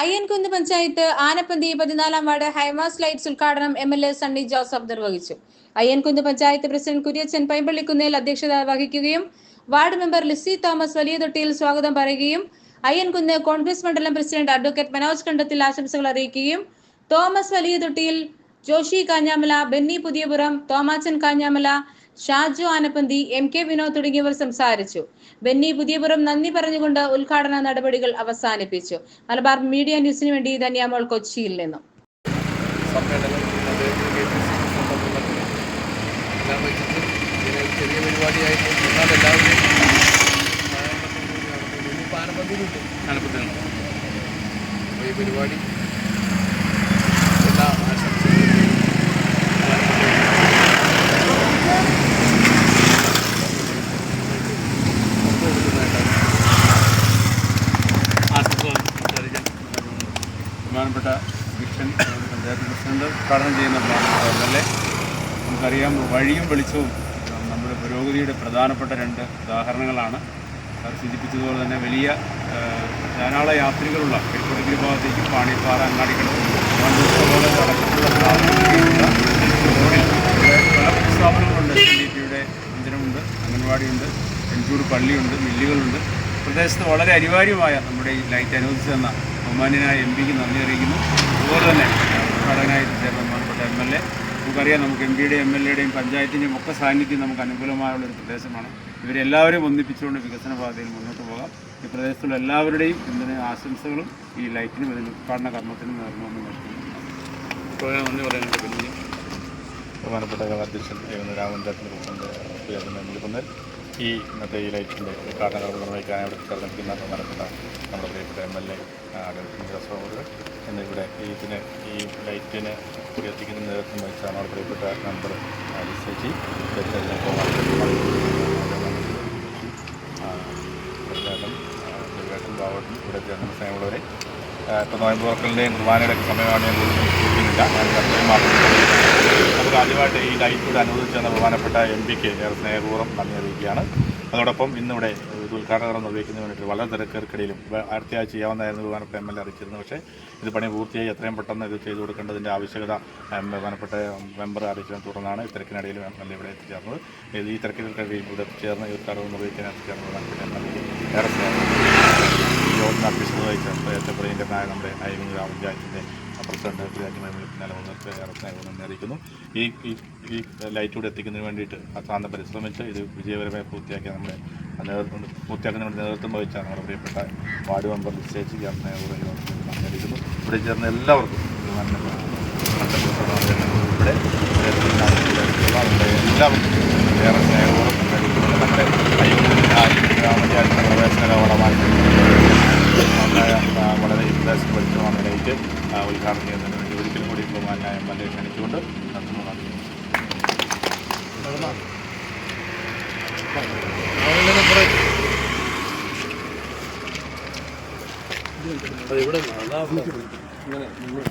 അയ്യൻകുന്ന് പഞ്ചായത്ത് ആനപ്പന്തി പതിനാലാം ward high mast lights ഉദ്ഘാടനം M L A Sunny Joseph നിർവഹിച്ചു. അയ്യൻകുന്ന് പഞ്ചായത്ത് പ്രസിഡന്റ് കുര്യച്ചൻ പൈമ്പള്ളിക്കുന്നേൽ അധ്യക്ഷത വഹിക്കുകയും ward member Lissy Thomas Valiya തൊട്ടിയിൽ സ്വാഗതം പറയുകയും അയ്യൻകുന്ന് കോൺഗ്രസ് മണ്ഡലം പ്രസിഡന്റ് അഡ്വക്കേറ്റ് മനോജ് കണ്ടത്തിൽ ആശംസകൾ അറിയിക്കുകയും തോമസ് വലിയ തൊട്ടിയിൽ ജോഷി കാഞ്ഞാമല ബെന്നി പുതിയപുറം തോമാച്ചൻ കാഞ്ഞാമല ഷാജു ആനപ്പന്തി എം കെ വിനോദ് തുടങ്ങിയവർ സംസാരിച്ചു. ബെന്നി പുതിയപുറം നന്ദി പറഞ്ഞുകൊണ്ട് ഉദ്ഘാടന നടപടികൾ അവസാനിപ്പിച്ചു. മലബാർ മീഡിയ ന്യൂസിന് വേണ്ടി ധന്യാമോൾ കൊച്ചിയിൽ നിന്നും. ചെറിയ പരിപാടിയായിട്ട് എന്നാൽ ആനപ്പന്തിയിലുണ്ട്. അപ്പോൾ ഈ പരിപാടി എല്ലാ ആശംസകളും ബഹുമാനപ്പെട്ട മിഷൻ പഞ്ചായത്ത് പ്രസിഡന്റ് ഉദ്ഘാടനം ചെയ്യുന്ന എം എൽ എ നമുക്കറിയാം വഴിയും വെളിച്ചവും നമ്മുടെ പുരോഗതിയുടെ പ്രധാനപ്പെട്ട രണ്ട് ഉദാഹരണങ്ങളാണ്. സാർ സൂചിപ്പിച്ചതുപോലെ തന്നെ വലിയ ധാരാളം യാത്രികളുള്ള കിഴക്കോട്ടഗിരി ഭാഗത്തേക്ക് പാണിപ്പാറ ഇവിടെ പല സ്ഥാപനങ്ങളുണ്ട്. എൻ ഡി പിയുടെ മന്ദിരമുണ്ട് അംഗൻവാടിയുണ്ട് എൻചൂർ പള്ളിയുണ്ട് മില്ലുകളുണ്ട്. പ്രദേശത്ത് വളരെ അനിവാര്യമായ നമ്മുടെ ഈ ലൈറ്റ് അനുവദിച്ചു തന്ന ബഹുമാന്യനായ എം പിക്ക് നന്ദി അറിയിക്കുന്നു. അതുപോലെ തന്നെ ഉദ്ഘാടകനായി ചേർന്ന ബഹുമാനപ്പെട്ട എം എൽ എ നമുക്കറിയാം നമുക്ക് എം പിയുടെയും എം എൽ എയുടെയും പഞ്ചായത്തിന്റെയും ഒക്കെ സാന്നിധ്യം നമുക്ക് അനുകൂലമായുള്ള ഒരു പ്രദേശമാണ്. ഇവരെല്ലാവരും ഒന്നിപ്പിച്ചുകൊണ്ട് വികസന പാതയിൽ മുന്നോട്ട് പോകാം. ഈ പ്രദേശത്തുള്ള എല്ലാവരുടെയും പിന്തുണ ആശംസകളും ഈ ലൈറ്റിനും ഇതിന് ഉദ്ഘാടന കർമ്മത്തിനും നേർന്നുവെന്ന് ബഹുമാനപ്പെട്ട അധ്യക്ഷൻ രാമചന്ദ്രൻ പ്രസിഡന്റ് നൽകുന്നത് ഈ ഇന്നത്തെ ഈ ലൈറ്റിന്റെ ഉദ്ഘാടനം നിർവഹിക്കാൻ ഇവിടെ ചേർന്നിരിക്കുന്ന ബഹുമാനപ്പെട്ട നമ്മുടെ പ്രിയപ്പെട്ട എം എൽ എ ജോസഫ് എന്നിവിടെ ഇതിന് ഈ ലൈറ്റിന് കൂടി എത്തിക്കുന്ന നേതൃത്വം വഹിച്ചാണ് പ്രിയപ്പെട്ട നമ്പർ ചേച്ചി തീർച്ചയായിട്ടും ദുർഗേട്ടൻ ബാവട്ടും ഇവിടെ ചേർന്ന സ്നേഹമുള്ളവരെ ഇപ്പോൾ നോയമ്പ് തുറക്കലിന്റെയും കുർബാനയുടെ ഒക്കെ സമയമാണ് ഞാൻ ചോദിക്കുന്നില്ല ഞാൻ അത്രയും മാത്രം നമുക്ക് ആദ്യമായിട്ട് ഈ ലൈറ്റ് അനുവദിച്ചു തന്ന ബഹുമാനപ്പെട്ട എം പിക്ക് ഏറെ സ്നേഹപൂർവം നന്ദി അറിയിക്കുകയാണ്. അതോടൊപ്പം ഇന്നിവിടെ ഇത് ഉദ്ഘാടനം നിർവഹിക്കുന്നതിന് വേണ്ടിയിട്ട് വളരെ തിരക്കേർക്കിടയിലും അടുത്ത ആഴ്ച ചെയ്യാവുന്നതായിരുന്നു ബഹുമാനപ്പെട്ട എം എൽ എ അറിയിച്ചിരുന്നു പക്ഷേ ഇത് പണി പൂർത്തിയായി എത്രയും പെട്ടെന്ന് ഇത് ചെയ്തു കൊടുക്കേണ്ടതിന്റെ ആവശ്യകത ബഹുമാനപ്പെട്ട മെമ്പർ അറിയിച്ചതിനെ തുടർന്നാണ് ഈ തിരക്കിനിടയിൽ എം എൽ എ ഇവിടെ എത്തിച്ചേർന്നത് ഈ തിരക്കിനിടയിൽ ഇവിടെ എത്തിച്ചേർന്ന് ഈ ഉദ്ഘാടനം നിർവഹിക്കാൻ എത്തിച്ചേർന്ന് ബഹുമാനപ്പെട്ട എം എൽ എ ഏറെ സ്നേഹം യോഗത്തിന് അധ്യക്ഷത വഹിച്ച നമ്മുടെ അയ്യൂർ ഗ്രാമപഞ്ചായത്തിന്റെ പ്രസിഡന്റ് രാജ്യമായി പിന്നാലെ ഏറെ അറിയിക്കുന്നു ഈ ഈ ലൈറ്റ് എത്തിക്കുന്നതിന് വേണ്ടിയിട്ട് അസാന്തം പരിശ്രമിച്ച് ഇത് വിജയകരമായി പൂർത്തിയാക്കിയ നമ്മുടെ നേതൃത്വം പൂർത്തിയാക്കുന്നതിന് വേണ്ടി നേതൃത്വം വഹിച്ച നമ്മുടെ പ്രിയപ്പെട്ട വാർഡ് മെമ്പർ നിശ്ചയിച്ച് അറിയിക്കുന്നു ഇവിടെ ചേർന്ന എല്ലാവർക്കും ബഹുമാനപ്പെട്ട ഇവിടെ നമ്മുടെ എല്ലാവർക്കും ഏറെ സ്നേഹപൂർവം നന്ദി അറിയിക്കുന്നു നമ്മുടെ അയ്യൂർ ഗ്രാമപഞ്ചായത്തിന്റെ പ്രവേശന കവാടമായി നന്നായ ആ, വളരെ നിർദ്ദേശം പഠിച്ചതാണ് ലൈറ്റ് ആ, ഉദ്ഘാടനം ചെയ്യുന്നതിന് വേണ്ടി ഒരിക്കലും കൂടി ബഹുമാനായ എം എൽ എ ക്ഷണിച്ചുകൊണ്ട് ലെഫ്റ്റ് ഇവിടെ അതാ. ഇങ്ങനെ മുന്നോട്ട്